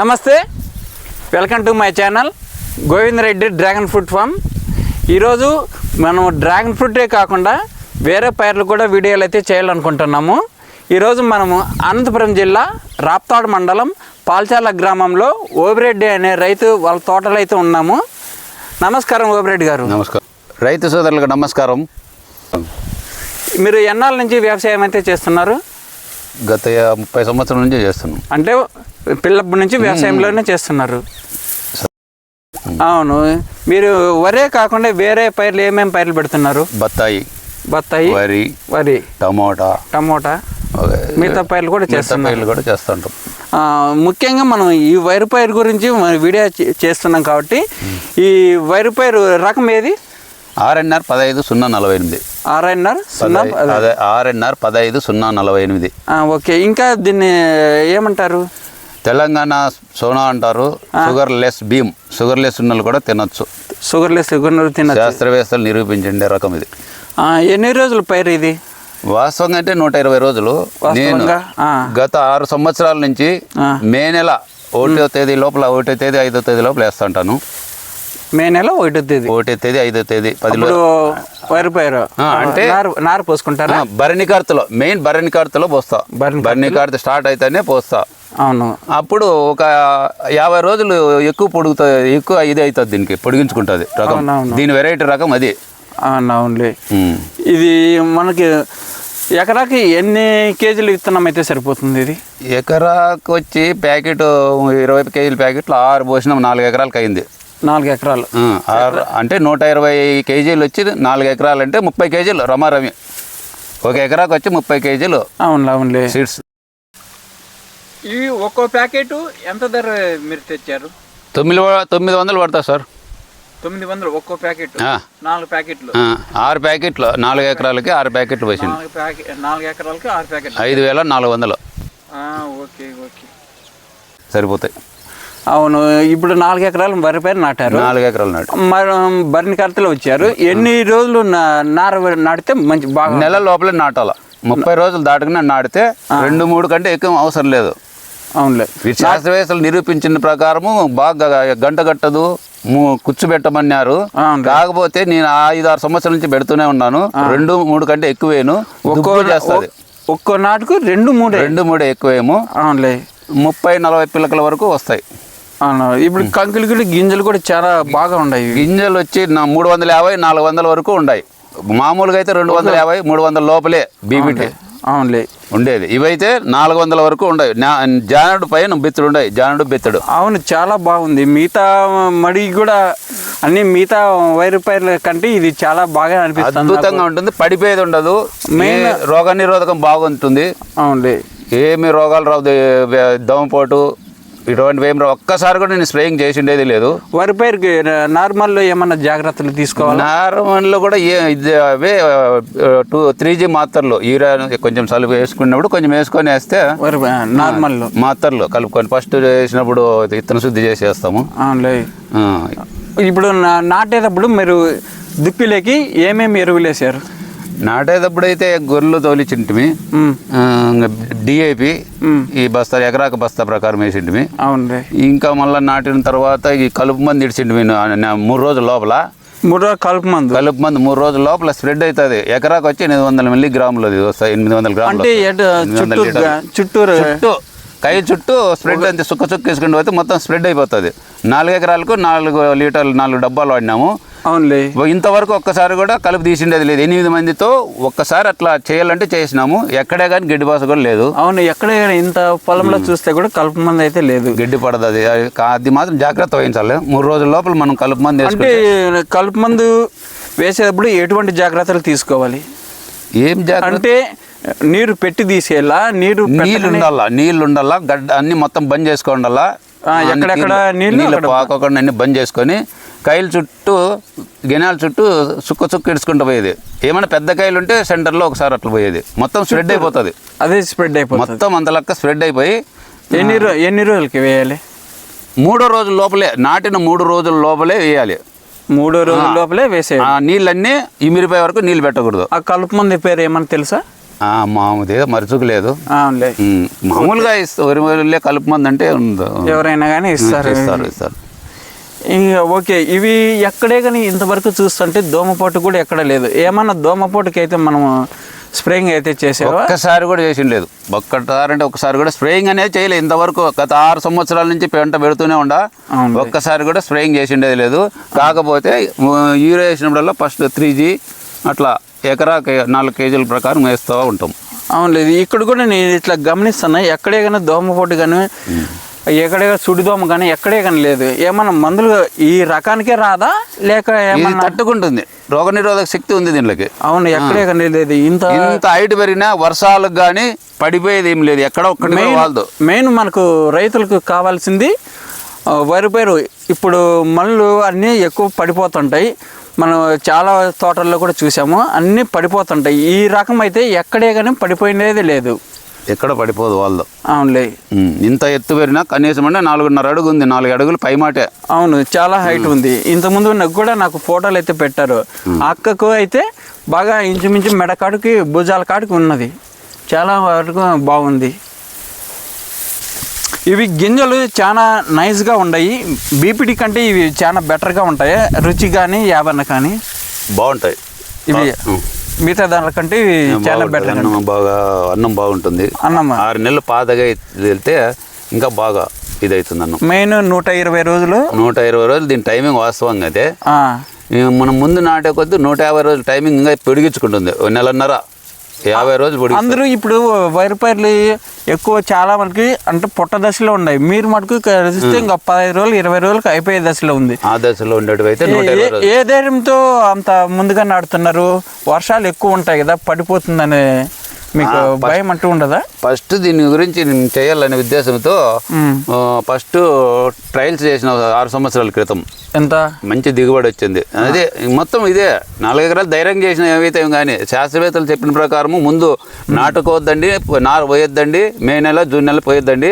నమస్తే. Welcome to my channel Govind Reddy dragon fruit farm ఈరోజు మనం డ్రాగన్ ఫ్రూటే కాకుండా వేరే పైర్లు కూడా వీడియోలు అయితే చేయాలనుకుంటున్నాము. ఈరోజు మనము అనంతపురం జిల్లా రాప్తాడు మండలం పాల్చాల గ్రామంలో ఓబిరెడ్డి అనే రైతు వాళ్ళ తోటలో అయితే ఉన్నాము. నమస్కారం ఓబిరెడ్డి గారు. నమస్కారం. రైతు సోదరులకు నమస్కారం. మీరు ఎన్నాళ్ళ నుంచి వ్యవసాయం అయితే చేస్తున్నారు? గత ముప్పై సంవత్సరాల నుంచి చేస్తున్నాం. అంటే పిల్లప్పటి నుంచి వ్యవసాయంలోనే చేస్తున్నారు. అవును. మీరు వరే కాకుండా వేరే పైర్లు ఏమేమి పైర్లు పెడుతున్నారు? బత్తాయి. బత్తాయి వరి వరి టమోటా. టమోటా. మిగతా పైర్లు కూడా చేస్తున్నారు. పైర్లు కూడా చేస్తుంటాం. ముఖ్యంగా మనం ఈ వైరు పైరు గురించి మన వీడియో చేస్తున్నాం కాబట్టి ఈ వైరు పైరు రకం ఏది? ఆర్ఎన్ఆర్ పదహైదు సున్నా నలభై ఎనిమిది. ఆర్ఎన్ఆర్ సున్నా అదే ఆర్ఎన్ఆర్ పదహైదు సున్నా నలభై ఎనిమిది. ఓకే. ఇంకా దీన్ని ఏమంటారు? తెలంగాణ సోనా అంటారు. షుగర్ లెస్ భీమ్. షుగర్ లెస్ ఉన్నలు కూడా తినొచ్చు. షుగర్లెస్ గున్నూరు తినచ్చు. శాస్త్రవేత్తలు నిరూపించండి రకం ఇది. ఎన్ని రోజుల పైరు ఇది? వాస్తవంగా అంటే నూట ఇరవై రోజులు. నేను. గత ఆరు సంవత్సరాల నుంచి. మే నెల ఒకటో తేదీ లోపల ఒకటో తేదీ ఐదో తేదీ లోపల వేస్తుంటాను మే నెల ఒకటో తేదీ. ఒకటో తేదీ ఐదో తేదీ పదిలో వరి పైరు అంటే- నారు నారు పోసుకుంటారా? భరణి కార్తెలో మెయిన్ భరణి కార్తెలో పోస్తా. భరణి కార్తె స్టార్ట్ అయితేనే పోస్తా. అవును. అప్పుడు ఒక యాభై రోజులు ఎక్కువ పొడుగుతుంది ఎక్కువ ఇది అవుతుంది దీనికి పొడిగించుకుంటుంది రకం. దీని వెరైటీ రకం అది. అవును అవునులే. ఇది మనకి ఎకరాకి ఎన్ని కేజీలు విత్తనం అయితే సరిపోతుంది ఇది? ఎకరాకు వచ్చి ప్యాకెట్ ఇరవై కేజీల ప్యాకెట్లు ఆరు పోసినాం నాలుగు ఎకరాలకు అయింది నాలుగు ఎకరాలు. అంటే నూట ఇరవై కేజీలు వచ్చి నాలుగు ఎకరాలు అంటే ముప్పై కేజీలు రమారమి ఒక ఎకరాకు వచ్చి ముప్పై కేజీలు అవునులే అవునులే. సీడ్స్. ఇవి ఒక్కో ప్యాకెట్ ఎంత ధర మీరు తెచ్చారు? తొమ్మిది తొమ్మిది వందలు పడతా సార్. తొమ్మిది వందలు ఒక్కో ప్యాకెట్. నాలుగు ప్యాకెట్లు? ఆ, ఆరు ప్యాకెట్లు నాలుగు ఎకరాలకి ఆరు ప్యాకెట్లు పోసింది నాలుగు ప్యాకెట్ నాలుగు ఎకరాలకి ఆరు ప్యాకెట్లు. ఐదు వేల నాలుగు వందలు. ఆ, ఓకే ఓకే. సరిపోతాయి. అవును ఇప్పుడు నాలుగు ఎకరాలు వరి పైరు నాటారు. నాలుగు ఎకరాలు నాటు మరి బరిని కర్తలు వచ్చారు. ఎన్ని రోజులు నార నాటితే మంచి బాగా నెల లోపలే నాటాల. ముప్పై రోజులు దాటుకుని నాటితే రెండు మూడు కంటే ఎక్కువ అవసరం లేదు. అవునులే. శాస్త్రవేత్తలు నిరూపించిన ప్రకారము బాగా గంట కట్టదు కూర్చోబెట్టమన్నారు. అవును. కాకపోతే నేను ఐదు ఆరు సంవత్సరాల నుంచి పెడుతూనే ఉన్నాను. రెండు మూడు కంటే ఎక్కువేను. ఒక్కో ఒక్కో చేస్తుంది. ఒక్కో నాటుకు రెండు మూడే. రెండు మూడు ఎక్కువేమో. అవునులే. ముప్పై నలభై పిల్లకల వరకు వస్తాయి. ఇప్పుడు కంకులు కూడా గింజలు కూడా చాలా బాగా ఉన్నాయి. గింజలు వచ్చి నా మూడు వందల యాభై నాలుగు వందల వరకు ఉన్నాయి మామూలుగా అయితే రెండు వందల యాభై మూడు వందల లోపలే బీబీటీ అవునులే. ఉండేది. ఇవైతే నాలుగు వందల వరకు ఉండవు జానుడు పైన బెత్తుడు ఉండవు జానుడు బెత్తుడు. అవును చాలా బాగుంది. మిగతా మడి కూడా అన్ని మిగతా వైరు పైర్ల కంటే ఇది చాలా బాగా అనిపిస్తుంది అద్భుతంగా ఉంటుంది. పడిపోయేది ఉండదు. మెయిన్- రోగ నిరోధకం బాగుంటుంది. అవునులే. ఏమి రోగాలు రావు. దోమపోటు ఇటువంటివి ఏం రావు ఒక్కసారి కూడా నేను స్ప్రేయింగ్ చేసిండేది లేదు. వరి పైరుకి నార్మల్లో ఏమన్నా జాగ్రత్తలు తీసుకోవాలా? నార్మల్లో కూడా ఏ ఇది అవే టూ త్రీ జీ మాత్రలు యూరియా కొంచెం సలుపు వేసుకున్నప్పుడు కొంచెం వేసుకొని వేస్తే వరి నార్మల్లో. మాత్రలు కలుపుకొని ఫస్ట్ వేసినప్పుడు విత్తన శుద్ధి చేసేస్తాము. ఇప్పుడు నాటేటప్పుడు మీరు దుక్కిలోకి ఏమేమి ఎరువులు వేసారు నాటేటప్పుడు అయితే గొర్రెలు తోలిచింటిమి డిఏపి ఈ బస్తా ఎకరాకు బస్తా ప్రకారం వేసింటిమి. అవునులే. ఇంకా మళ్ళీ నాటిన తర్వాత ఈ కలుపు మంది ఇడిచింటిమి మూడు రోజుల లోపల. మూడు రోజులు కలుపు మందు? కలుపు మంది మూడు రోజుల లోపల స్ప్రెడ్ అవుతుంది ఎకరాకు వచ్చి ఎనిమిది వందల మిల్లీ గ్రాములు అది వస్తాయి. ఎనిమిది వందల గ్రాములు. చుట్టూరు చుట్టూ కై చుట్టూ స్ప్రెడ్ అంతే సుక్క సుక్క వేసుకుంటూ పోతే మొత్తం స్ప్రెడ్ అయిపోతుంది. నాలుగు ఎకరాలకు నాలుగు లీటర్లు నాలుగు డబ్బాలు వాడినాము. అవునులే ఇంతవరకు ఒక్కసారి కూడా కలుపు తీసిండేది లేదు. ఎనిమిది మందితో ఒక్కసారి అట్లా చేయాలంటే చేసినాము. ఎక్కడే కానీ గడ్డి బాస కూడా లేదు. అవును ఎక్కడ ఇంత పొలంలో చూస్తే కూడా కలుపు మంది అయితే లేదు. గడ్డి పడదు అది. అది మాత్రం జాగ్రత్త వహించాలి. మూడు రోజుల లోపల మనం కలుపు మంది అంటే కలుపు మందు వేసేటప్పుడు ఎటువంటి జాగ్రత్తలు తీసుకోవాలి? ఏం జాగ్రత్త? అంటే నీరు పెట్టి తీసేయాలా? నీరు నీళ్ళు ఉండాలా? నీళ్ళు ఉండాలా? గడ్డ అన్ని మొత్తం బంద్ చేసుకోండాలా ఎక్కడెక్కడ నీళ్ళు పాకోకుండా అన్ని బంద్ చేసుకొని కాయల చుట్టూ గినాల చుట్టూ సుక్క సుక్క ఇడుచుకుంటూ పోయేది. ఏమైనా పెద్ద కాయలు ఉంటే సెంటర్లో ఒకసారి అట్లా పోయేది. మొత్తం స్ప్రెడ్ అయిపోతుంది. అదే స్ప్రెడ్ అయిపోతుంది. మొత్తం అంత లెక్క స్ప్రెడ్ అయిపోయి ఎన్ని ఎన్ని రోజులకి వేయాలి? మూడో రోజుల లోపలే నాటిన మూడు రోజుల లోపలే వేయాలి. మూడో రోజుల లోపలే వేసేయాలి. ఆ నీళ్ళన్నీ ఇమిరిపోయే వరకు నీళ్ళు పెట్టకూడదు. ఆ కలుపు మంది పేరు ఏమన్నా తెలుసా? ఆ, మామూలుది మరుచుకు లేదు. మామూలుగా ఇస్తా వరి వరిలే కలుపుమంది అంటే ఉంది. ఎవరైనా కానీ ఇస్తారు. ఇస్తారు ఇస్తారు. ఓకే ఇవి ఎక్కడే కానీ ఇంతవరకు చూస్తుంటే దోమపోటు కూడా ఎక్కడ లేదు. ఏమన్నా దోమపోటుకి అయితే మనం స్ప్రేయింగ్ అయితే చేసావా? ఒక్కసారి కూడా చేసి లేదు ఒక్కసారి అంటే ఒక్కసారి కూడా స్ప్రేయింగ్ అనేది చేయలేదు ఇంతవరకు గత ఆరు సంవత్సరాల నుంచి పెంట పెడుతూనే ఉండా. ఒక్కసారి కూడా స్ప్రేయింగ్ చేసిండేది లేదు. కాకపోతే యూరియా వేసినప్పుడల్లా ఫస్ట్ త్రీ జీ అట్లా ఎకరా నాలుగు కేజీల ప్రకారం వేస్తూ ఉంటాం. అవును లేదు ఇక్కడ కూడా నేను ఇట్లా గమనిస్తున్నా. ఎక్కడే కానీ దోమపోటు కానీ ఎక్కడే సుడిదోమ కానీ ఎక్కడే కానీ లేదు. ఏమన్నా మందులు ఈ రకానికే రాదా? లేక ఏమన్నా తట్టుకుంటుంది. రోగనిరోధక శక్తి ఉంది దీనికి అవును ఎక్కడే కానీ లేదు. ఇంత ఇంత హైట్ పెరిగినా వర్షాలకు కానీ పడిపోయేది ఏం లేదు. ఎక్కడ ఒక్కటి వాళ్ళదు మెయిన్ మనకు రైతులకు కావాల్సింది వరి పైరు. ఇప్పుడు మళ్ళు అన్నీ ఎక్కువ పడిపోతుంటాయి. మనం చాలా తోటల్లో కూడా చూసాము అన్నీ పడిపోతుంటాయి. ఈ రకం అయితే ఎక్కడే కానీ పడిపోయినది లేదు. ఎక్కడ పడిపోదు వాళ్ళదు అవునులే. ఇంత ఎత్తు పెరిగినా కనీసం అంటే నాలుగున్నర అడుగు ఉంది నాలుగు అడుగులు పైమాటే అవును చాలా హైట్ ఉంది. ఇంతకుముందు నాకు కూడా నాకు ఫోటోలు అయితే పెట్టారు. అక్కకు అయితే బాగా ఇంచుమించు మెడ కాడికి భుజాల కాడికి ఉన్నది. చాలా వరకు బాగుంది. ఇవి గింజలు చాలా నైస్గా ఉన్నాయి బీపీటీ కంటే ఇవి చాలా బెటర్గా ఉంటాయి. రుచి కానీ యాభన్న కానీ. బాగుంటాయి. ఇవి. మిగతా దానికంటే చాలా. బెటర్ అన్నం బాగా అన్నం బాగుంటుంది. అన్నమ్మ ఆరు నెలలు పాతగా వెళ్తే ఇంకా బాగా ఇదవుతుంది అన్నం. మెయిన్ నూట ఇరవై రోజులు. నూట ఇరవై రోజులు దీని టైమింగ్ వాస్తవంగా అయితే. మనం ముందు నాటే కొద్దీ నూట యాభై రోజులు టైమింగ్ ఇంకా పొడిగించుకుంటుంది నెలన్నర. యాభై రోజులు అందరూ ఇప్పుడు వరి పైర్లు ఎక్కువ చాలా మనకి అంటే పుట్ట దశలో ఉన్నాయి. మీరు మటుకు కలిస్తే ఇంకా పదహైదు రోజులు ఇరవై రోజులకు అయిపోయే దశలో ఉంది. ఆ దశలో రోజులు ఏ ధైర్యంతో అంత ముందుగా నాడుతున్నారు వర్షాలు ఎక్కువ ఉంటాయి కదా పడిపోతుందనే మీకు భయం అంటూ ఉండదా? ఫస్ట్ దీని గురించి నేను చేయాలనే ఉద్దేశంతో ఫస్ట్ ట్రయల్స్ చేసిన ఆరు సంవత్సరాల క్రితం. ఎంత? మంచి దిగుబడి వచ్చింది. అదే మొత్తం ఇదే. నాలుగు ఎకరాలు ధైర్యం చేసిన ఏవైతే కానీ శాస్త్రవేత్తలు చెప్పిన ప్రకారము ముందు నాటుకోవద్దండి నారు పోయొద్దండి మే నెల జూన్ నెల పోయొద్దండి.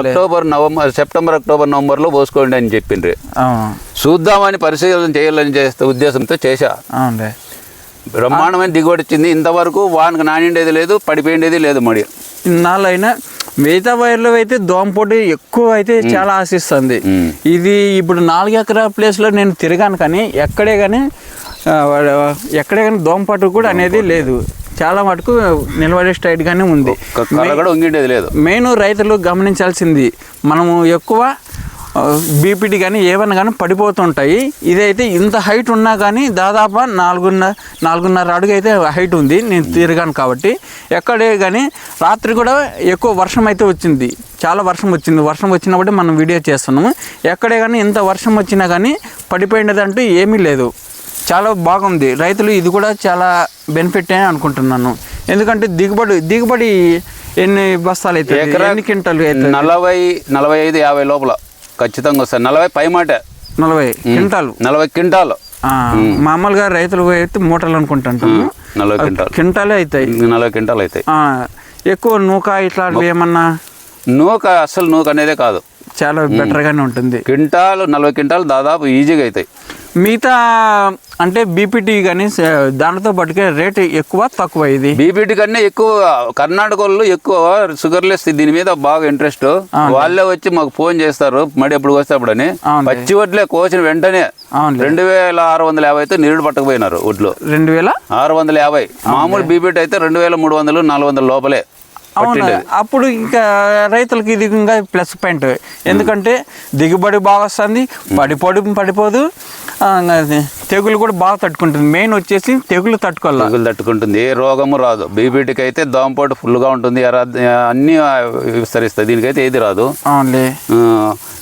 అక్టోబర్ నవంబర్ సెప్టెంబర్ అక్టోబర్ నవంబర్లో పోసుకోండి అని చెప్పిండ్రి. చూద్దామని పరిశీలన చేయాలని చేస్తే ఉద్దేశంతో చేశా. బ్రహ్మాండమైన దిగుబడి వచ్చింది. ఇంతవరకు వానకు నానిండేది లేదు పడిపోయిండేది లేదు మడి. ఇన్నాళ్ళైనా మిగతా వైర్లు అయితే దోమపోటు ఎక్కువ అయితే చాలా ఆశిస్తుంది. ఇది ఇప్పుడు నాలుగు ఎకరా ప్లేస్లో నేను తిరిగాను కానీ ఎక్కడే కానీ ఎక్కడే కానీ దోమపాటు కూడా అనేది లేదు. చాలా మటుకు నిలబడే స్ట్రైట్గానే ఉంది. మెయిన్ రైతులు గమనించాల్సింది మనము ఎక్కువ బీపీటీ కానీ ఏవన్నా కానీ పడిపోతుంటాయి. ఇదైతే ఇంత హైట్ ఉన్నా కానీ దాదాపు నాలుగున్నర నాలుగున్నర అడుగు అయితే హైట్ ఉంది. నేను తిరిగాను కాబట్టి. ఎక్కడే కానీ రాత్రి కూడా ఎక్కువ వర్షం అయితే వచ్చింది. చాలా వర్షం వచ్చింది. వర్షం వచ్చినప్పుడు మనం వీడియో చేస్తున్నాము. ఎక్కడే కానీ ఇంత వర్షం వచ్చినా కానీ పడిపోయినదంటూ ఏమీ లేదు. చాలా బాగుంది. రైతులు ఇది కూడా చాలా బెనిఫిట్ అని అనుకుంటున్నాను. ఎందుకంటే దిగుబడి దిగుబడి ఎన్ని బస్తాలు అయితే ఎన్ని క్వింటాలు అవుతుంది నలభై నలభై ఐదు యాభై లోపల. ఖచ్చితంగా వస్తాయి. నలభై పై మాట. నలభై క్వింటాలు. నలభై క్వింటాలు. మామూలుగా రైతులు అయితే మూటలు అనుకుంటుంటాము. నలభై క్వింటాలు. క్వింటాలే అవుతాయి. నలభై క్వింటాలు అవుతాయి. ఎక్కువ నూక ఇట్లాంటివి ఏమన్నా? నూక అసలు నూక అనేదే కాదు. చాలా బెటర్గానే ఉంటుంది. క్వింటాలు నలభై క్వింటాలు దాదాపు ఈజీగా అవుతాయి. మిగతా అంటే బీపీటీ కానీ దానితో పాటుగా రేట్ ఎక్కువ తక్కువ ఇది? బీపీటీ కన్నా ఎక్కువ కర్ణాటక వాళ్ళు ఎక్కువ షుగర్లెస్ దీని మీద బాగా ఇంట్రెస్ట్. వాళ్ళే వచ్చి మాకు ఫోన్ చేస్తారు మడి ఎప్పుడు వస్తే అప్పుడని. పచ్చి వడ్లే కోసిన వెంటనే రెండు వేల ఆరు వందల యాభై అయితే నిరుడు పట్టకపోయినారు వడ్లు. రెండు వేల ఆరు వందల యాభై. మామూలు బీపీటీ అయితే రెండు వేల మూడు వందలు నాలుగు వందల లోపలే. అవును అప్పుడు ఇంకా రైతులకి ఇది ఇంకా ప్లస్ పాయింట్. ఎందుకంటే దిగుబడి బాగా వస్తుంది పడిపోడు పడిపోదు తెగులు కూడా బాగా తట్టుకుంటుంది. మెయిన్ వచ్చేసి తెగులు తట్టుకోవాలి. తెగులు తట్టుకుంటుంది. ఏ రోగము రాదు. బీపీటీకి అయితే దోమపాటు ఫుల్గా ఉంటుంది. అన్నీ విస్తరిస్తాయి. దీనికైతే ఏది రాదు. అవునులే.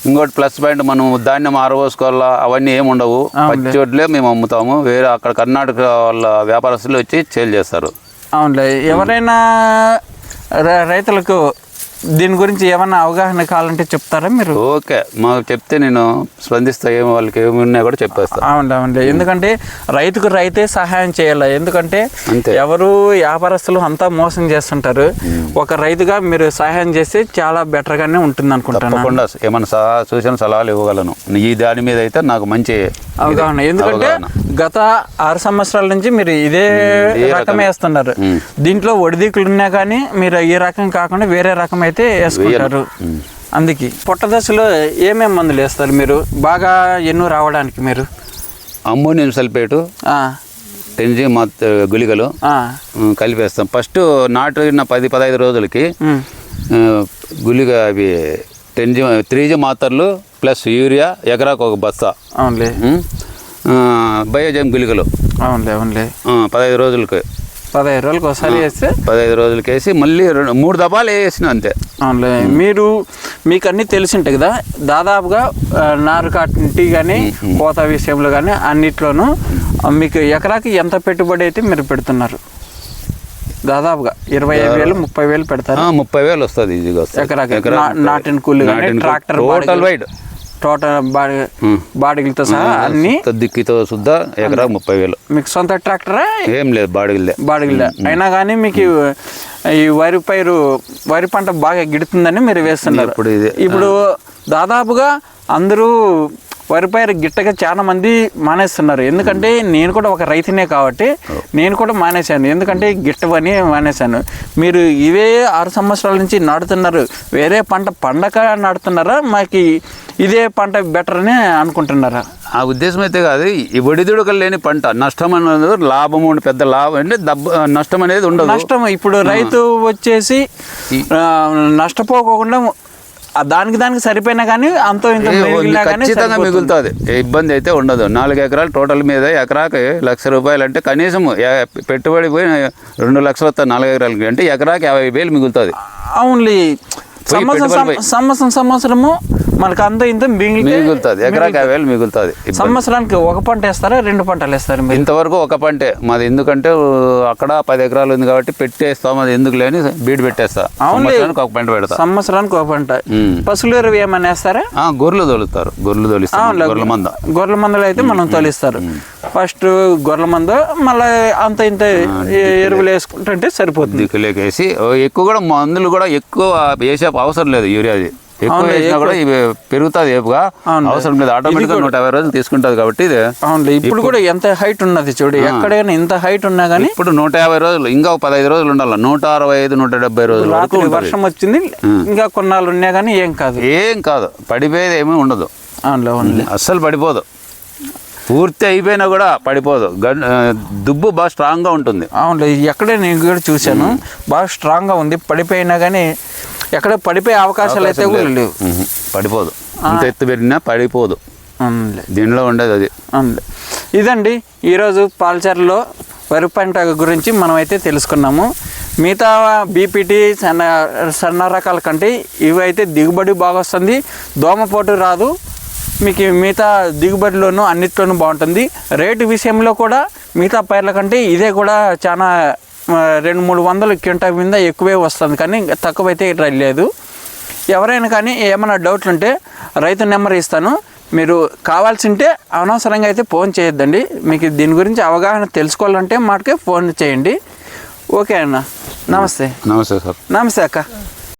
ఇంకోటి ప్లస్ పాయింట్ మనం ధాన్యం ఆరబోసుకోవాలా? అవన్నీ ఏమి ఉండవు. పచ్చి వడ్లే మేము అమ్ముతాము. వేరే అక్కడ కర్ణాటక వాళ్ళ వ్యాపారస్తులు వచ్చి సేల్ చేస్తారు. అవునులే. ఎవరైనా రైతులకు దీని గురించి ఏమన్నా అవగాహన కావాలంటే చెప్తారా మీరు? ఓకే మాకు చెప్తే నేను స్పందిస్తా ఏమో వాళ్ళకి ఏమి ఉన్నా కూడా చెప్పేస్తా. అవును అవునులే. ఎందుకంటే రైతుకు రైతే సహాయం చేయాలి? ఎందుకంటే అంతే. ఎవరు వ్యాపారస్తులు అంతా మోసం చేస్తుంటారు. ఒక రైతుగా మీరు సహాయం చేస్తే చాలా బెటర్గానే ఉంటుంది అనుకుంటున్నాను తప్పకుండా. ఏమైనా సూచన సలహాలు ఇవ్వగలను. ఈ దాని మీద అయితే నాకు మంచి అవగాహన. ఎందుకంటే. గత ఆరు సంవత్సరాల నుంచి మీరు ఇదే రకం. రకమే. వేస్తున్నారు. దీంట్లో ఒడిదీకులు ఉన్నా కానీ మీరు ఈ రకం కాకుండా వేరే రకం అయితే వేసుకుంటారు. అందుకే. పొట్ట దశలో ఏమేమి మందులు వేస్తారు మీరు? బాగా ఎన్ను రావడానికి మీరు? అమ్మోనియం సల్ఫేటు టెన్జీ మత్ గుళికలు కలిపేస్తాం. ఫస్ట్ నాటిన పది పదహైదు రోజులకి గుళిక అవి టెన్ జీ త్రీ జీ మాత్రలు ప్లస్ యూరియా ఎకరాకు ఒక బస్తా అవునులే. బయోజెమ్ గుళికలు. అవునులే అవునులే. పదహైదు రోజులకి. పదహైదు రోజులకు ఒకసారి వేస్తే? పదహైదు రోజులకి వేసి మళ్ళీ రెండు మూడు దఫాలు వేసిన అంతే. అవునులే. మీరు మీకు అన్నీ తెలిసి ఉంటాయి కదా దాదాపుగా నారు కాటి కానీ కోత విషయంలో కానీ అన్నిట్లోనూ మీకు ఎకరాకి ఎంత పెట్టుబడి అయితే మీరు పెడుతున్నారు? దాదాపుగా ఇరవై ఐదు వేలు ముప్పై వేలు పెడతారు? ముప్పై వేలు వస్తుంది ఈజీగా వస్తుంది. ఎకరాకి. నాటిన కూలి కానీ నాటిన కూలి. Tractor total wide. Total body బాడీలతో సహా అన్ని దిక్కితో సుద్దా ఎకరా ముప్పై వేలు. మీకు సొంత ట్రాక్టరా? ఏం లేదు బాడిగిలే బాడగిల్ల అయినా కానీ మీకు ఈ వరి పైరు వరి పంట బాగా గిడుతుందని మీరు వేస్తున్నారు. ఇప్పుడు దాదాపుగా అందరూ వరి పైరు గిట్టగా చాలా మంది మానేస్తున్నారు. ఎందుకంటే నేను కూడా ఒక రైతునే కాబట్టి నేను కూడా మానేశాను. ఎందుకంటే గిట్టవని మానేశాను. మీరు ఇవే ఆరు సంవత్సరాల నుంచి నాటుతున్నారు. వేరే పంట పండక నాటుతున్నారా? మాకు ఇదే పంట బెటర్ అని అనుకుంటున్నారా? ఆ ఉద్దేశం అయితే కాదు. ఈ ఒడిదుడుకలు లేని పంట నష్టం అనేది లాభం పెద్ద లాభం అంటే దబ్బ నష్టం అనేది ఉండదు. నష్టం. ఇప్పుడు రైతు వచ్చేసి నష్టపోకుండా దానికి దానికి సరిపోయినా కానీ అంతో ఇంత ఖచ్చితంగా. మిగులుతుంది. ఇబ్బంది అయితే ఉండదు. నాలుగు ఎకరాలు టోటల్ మీద ఎకరాకి లక్ష రూపాయలు అంటే కనీసం పెట్టుబడి పోయి రెండు లక్షలు వస్తాయి నాలుగు ఎకరాలకి. అంటే ఎకరాకి యాభై వేలు మిగులుతుంది. అవునులే సంవత్సరం. సంవత్సరం సంవత్సరము మనకు అంత ఇంత మిగిలితే మిగులుతుంది. ఎకరాకి యాభై వేలు మిగులుతుంది. సంవత్సరానికి ఒక పంట వేస్తారా రెండు పంటలు వేస్తారు ఇంతవరకు ఒక పంటే. మాది ఎందుకంటే అక్కడ పది ఎకరాలు ఉంది కాబట్టి పెట్టేస్తాం అది ఎందుకు లేని బీడు పెట్టేస్తా. సంవత్సరానికి ఒక పంట పెడతా. సంవత్సరానికి ఒక పంట. పశువులు ఎరువు ఏమైనా వేస్తారా? ఆ, గొర్రెలు తోలుతారు. గొర్రెలు తోలిస్తాం అవునులే. గొర్రెల మంద. గొర్రెల మందులు అయితే మనం తోలిస్తారు. ఫస్ట్ గొర్రెల మందు మళ్ళీ అంత ఇంత ఎరువులు వేసుకుంటుంటే సరిపోతుంది. దిక్కులేకేసి ఎక్కువ కూడా మందులు కూడా ఎక్కువ వేసే అవసరం లేదు యూరియాది ఎక్కువ వేసినా కూడా ఇవి పెరుగుతుంది ఏపుగా. అవసరం లేదు. ఆటోమేటిక్గా నూట యాభై రోజులు తీసుకుంటుంది కాబట్టి ఇది. అవునులే ఇప్పుడు కూడా ఎంత హైట్ ఉన్నది చూడు ఎక్కడైనా ఇంత హైట్ ఉన్నా కానీ ఇప్పుడు నూట యాభై రోజులు ఇంకా పదహైదు రోజులు ఉండాలి. నూట అరవై ఐదు నూట డెబ్బై రోజుల వరకు వర్షం వచ్చింది ఇంకా కొన్నాళ్ళు ఉన్నా కానీ ఏం కాదు. ఏం కాదు. పడిపోయేది ఏమీ ఉండదు. అస్సలు పడిపోదు. పూర్తి అయిపోయినా కూడా పడిపోదు. దుబ్బు బాగా స్ట్రాంగ్గా ఉంటుంది. అవునులే ఎక్కడే నేను కూడా చూశాను బాగా స్ట్రాంగ్గా ఉంది. పడిపోయినా కానీ ఎక్కడ పడిపోయే అవకాశాలు అయితే కూడా లేవు. పడిపోదు. ఎంత ఎత్తు పెరిగినా పడిపోదు. అవునులే దీనిలో ఉండేది అది. ఇదండి ఈరోజు పాల్చర్లో వరి పంట గురించి మనమైతే తెలుసుకున్నాము. మిగతా బీపీటీ సన్న సన్న రకాల కంటే ఇవైతే దిగుబడి బాగా వస్తుంది దోమపోటు రాదు. మీకు మిగతా దిగుబడిలోనూ అన్నిట్లోనూ బాగుంటుంది. రేటు విషయంలో కూడా మిగతా పైర్ల కంటే ఇదే కూడా చాలా రెండు మూడు వందల క్వింటా మీద ఎక్కువే వస్తుంది కానీ ఇంకా తక్కువైతే లేదు. ఎవరైనా కానీ ఏమైనా డౌట్లు ఉంటే రైతు నెంబర్ ఇస్తాను. మీరు కావాల్సి ఉంటే అనవసరంగా అయితే ఫోన్ చేయొద్దండి. మీకు దీని గురించి అవగాహన తెలుసుకోవాలంటే మాటకే ఫోన్ చేయండి. ఓకే అన్న. నమస్తే. నమస్తే సార్. నమస్తే అక్క.